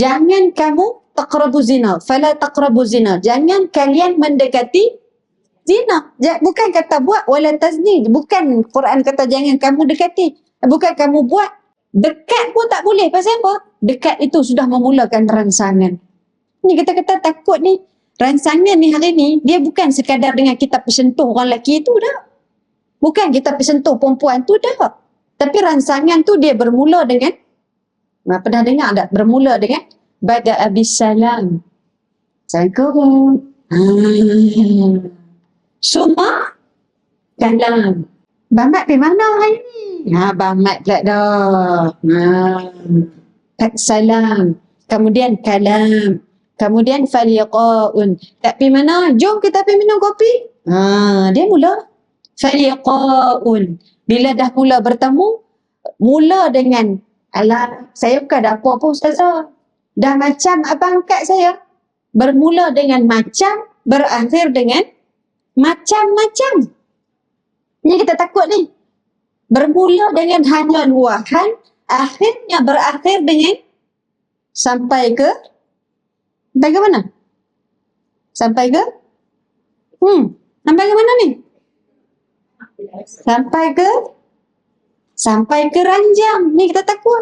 Jangan kamu taqrabu zina. Fala taqrabu zina. Jangan kalian mendekati zina. Bukan kata buat wala tazni. Bukan Quran kata jangan kamu dekati. Bukan kamu buat. Dekat pun tak boleh. Pasal apa? Dekat itu sudah memulakan rangsangan. Ni kita kata takut ni. Rangsangan ni hari ni, dia bukan sekadar dengan kita persentuh orang lelaki tu dah. Bukan kita persentuh perempuan tu dah. Tapi rangsangan tu dia bermula dengan Nah, pernah dengar tak? Bermula dengan Bada abis salam. Assalamualaikum. Hmm. Semua kalam. Bamat pergi mana hari ni? Ha, Bamat pula dah. Ha. Salam. Kemudian kalam. Kemudian faliqaun. Tak pergi mana? Jom kita pergi minum kopi. Ha, dia mula. Faliqaun. Bila dah mula bertemu, mula dengan Alah, saya bukan ada apa-apa Ustazah. Dah macam abang angkat saya. Bermula dengan macam, berakhir dengan macam-macam. Ni kita takut ni. Bermula dengan hanya luahan, akhirnya berakhir dengan sampai ke sampai ke mana? Sampai ke? Hmm, sampai ke mana ni? Sampai ke sampai ke ranjang. Ni kita takut.